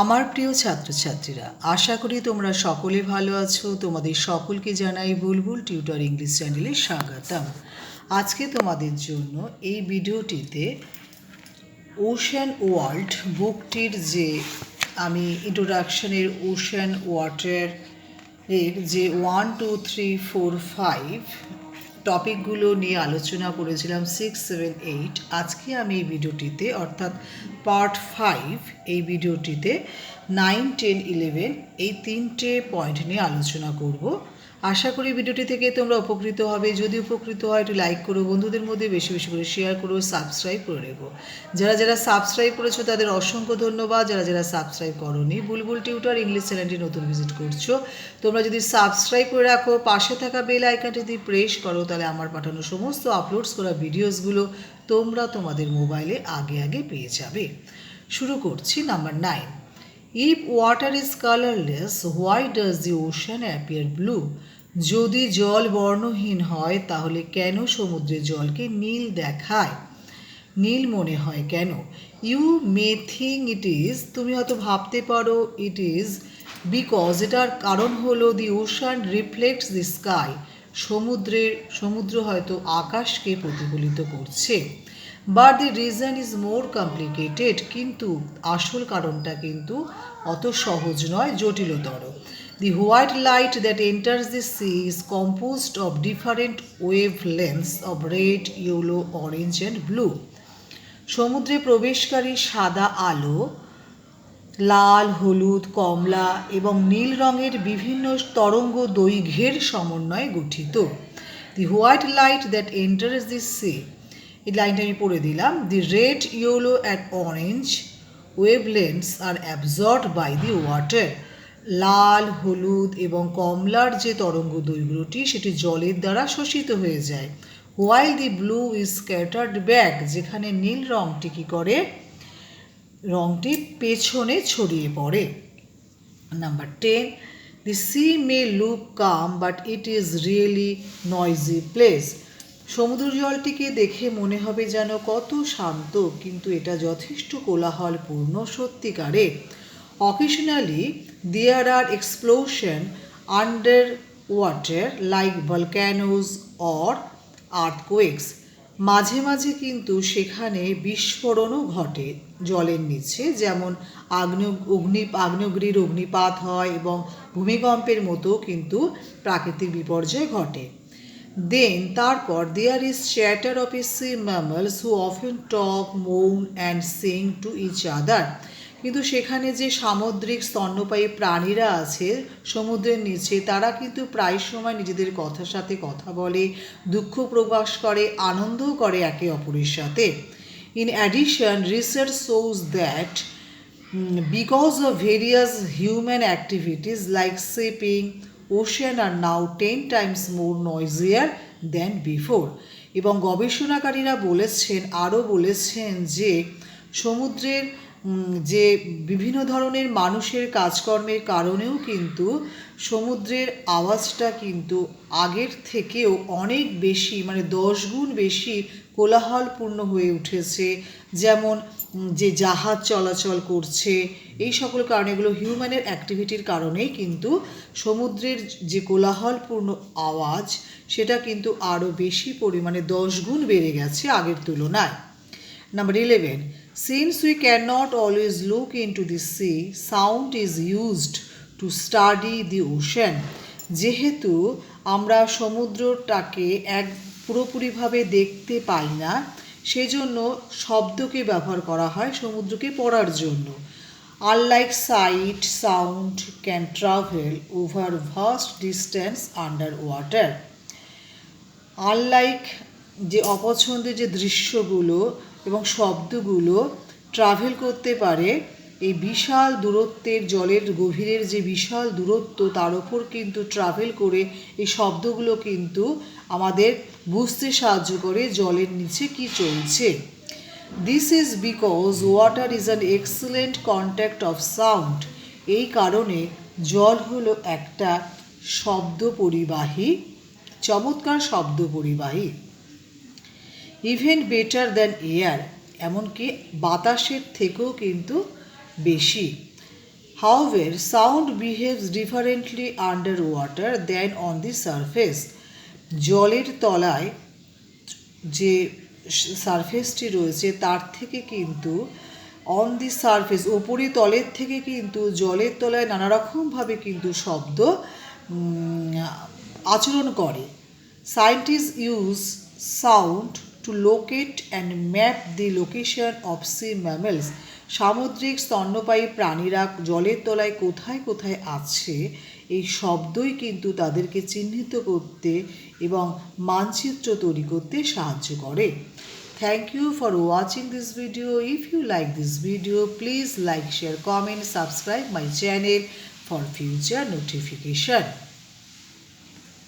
আমার প্রিয় ছাত্রছাত্রীরা, আশা করি তোমরা সকলে ভালো আছো। তোমাদের সকলকে জানাই বুলবুল টিউটর ইংলিশ চ্যানেলে স্বাগতম। আজকে তোমাদের জন্য এই ভিডিওটিতে ওশান ওয়ার্ল্ড বুকটির যে আমি ইন্ট্রোডাকশনের ওশান ওয়াটার এর যে one, two, three, four, five টপিকগুলো নিয়ে আলোচনা করেছিলাম সিক্স সেভেন এইট আজকে আমি এই ভিডিওটিতে, অর্থাৎ পার্ট ফাইভ এই ভিডিওটিতে নাইন টেন ইলেভেন এই তিনটে পয়েন্ট নিয়ে আলোচনা করব। আশা করি ভিডিওটি থেকে তোমরা উপকৃত হবে। যদি উপকৃত হয়, একটু লাইক করো, বন্ধুদের মধ্যে বেশি বেশি করে শেয়ার করো সাবস্ক্রাইব করে রেখো। যারা যারা সাবস্ক্রাইব করেছ, তাদের অসংখ্য ধন্যবাদ। যারা যারা সাবস্ক্রাইব করোনি, বুলবুল টিউটার ইংলিশ চ্যানেলটি নতুন ভিজিট করছ, তোমরা যদি সাবস্ক্রাইব করে রাখো, পাশে থাকা বেল আইকনটি যদি প্রেস করো, তাহলে আমার পাঠানো সমস্ত আপলোডস করা ভিডিওসগুলো তোমরা তোমাদের মোবাইলে আগে আগে পেয়ে যাবে। শুরু করছি number nine if water is colourless why does the ocean appear blue যদি জল বর্ণহীন হয়, তাহলে কেন সমুদ্রের জলকে নীল দেখায়? নীল মনে হয় কেন? You may think it is তুমি হয়তো ভাবতে পারো ইট ইজ বিকজ এটার কারণ হলো the ocean reflects the sky সমুদ্রের, সমুদ্র হয়তো আকাশকে প্রতিফলিত করছে। But the reason is more complicated কিন্তু আসল কারণটা কিন্তু অত সহজ নয়, জটিলতর। The white light that enters the sea is composed of different wavelengths of red yellow orange and blue সমুদ্রে প্রবেশকারী সাদা আলো, লাল, হলুদ, কমলা এবং নীল রঙের বিভিন্ন তরঙ্গ দৈর্ঘ্যের সমন্বয়ে গঠিত। The white light that enters the sea এই লাইনটা আমি পড়ে দিলাম। The red yellow and orange wavelengths are absorbed by the water লাল, হলুদ এবং কমলার যে তরঙ্গ দৈর্ঘ্যটি, সেটি জলের দ্বারা শোষিত হয়ে যায়। While the blue is scattered back যেখানে নীল রঙটি কী করে? রঙটি পেছনে ছড়িয়ে পড়ে। Number ten the sea may look calm but it is really noisy place সমুদ্র জলটিকে দেখে মনে হবে যেন কত শান্ত, কিন্তু এটা যথেষ্ট কোলাহলপূর্ণ সত্যিকারে। Occasionally there are explosion under water like volcanoes or earthquakes মাঝে মাঝে কিন্তু সেখানে বিস্ফোরণও ঘটে জলের নিচে, যেমন আগ্নেয়, অগ্নি, আগ্নেয়গিরির অগ্নিপাত হয় এবং ভূমিকম্পের মতো কিন্তু প্রাকৃতিক বিপর্যয় ঘটে। দেন তারপর there is chatter of a sea mammals who often talk moan and sing to each other কিন্তু সেখানে যে সামুদ্রিক স্তন্যপায়ী প্রাণীরা আছে, সমুদ্রের নিচে, তারা কিন্তু প্রায় সময় নিজেদের কথার সাথে কথা বলে, দুঃখ প্রকাশ করে, আনন্দও করে একে অপরের সাথে। In addition research shows that because of various human activities like shipping ocean are now ten times more noisier than before এবং গবেষণাকারীরা বলেছেন, আরও বলেছেন যে সমুদ্রের যে বিভিন্ন ধরনের মানুষের কাজকর্মের কারণেও কিন্তু সমুদ্রের আওয়াজটা কিন্তু আগের থেকেও অনেক বেশি মানে দশ গুণ বেশি কোলাহলপূর্ণ হয়ে উঠেছে। যেমন যে জাহাজ চলাচল করছে, এই সকল কারণে এগুলো হিউম্যানের অ্যাক্টিভিটির কারণেই কিন্তু সমুদ্রের যে কোলাহলপূর্ণ আওয়াজ, সেটা কিন্তু আরও বেশি পরিমাণে দশ গুণ বেড়ে গেছে আগের তুলনায়। Number eleven can not always look in to the sea sound is used to study the ocean যেহেতু আমরা সমুদ্রটাকে এক পুরোপুরিভাবে দেখতে পাই না, সেজন্য শব্দকে ব্যবহার করা হয় সমুদ্রকে পড়ার জন্য। Unlike sight sound can travel over vast distance under water unlike যে অপছন্দের যে দৃশ্যগুলো এবং শব্দগুলো ট্রাভেল করতে পারে। এই বিশাল দূরত্বের জলের গভীরের যে বিশাল দূরত্ব, তার ওপর কিন্তু ট্রাভেল করে এই শব্দগুলো কিন্তু আমাদের বুঝতে সাহায্য করে জলের নিচে কি চলছে। This is because water is an excellent contact of sound এই কারণে জল হলো একটা শব্দ পরিবাহী চমৎকার শব্দ পরিবাহী ইভেন বেটার দ্যান এয়ার এমনকি বাতাসের থেকেও কিন্তু বেশি। However, sound differently under water than on the surface. জলের তলায় যে সারফেসটি রয়েছে তার থেকে কিন্তু অন দি সারফেস ওপরে তলের থেকে কিন্তু জলের তলায় নানা রকমভাবে কিন্তু শব্দ আচরণ করে। Scientist use sound to locate and map the location of sea mammals সামুদ্রিক স্তন্যপায়ী প্রাণীরা জলের তলায় কোথায় কোথায় আছে, এই শব্দই কিন্তু তাদেরকে চিহ্নিত করতে এবং মানচিত্র তৈরি করতে সাহায্য করে। Thank you for watching this video if you like this video please like share comment subscribe my channel for future notification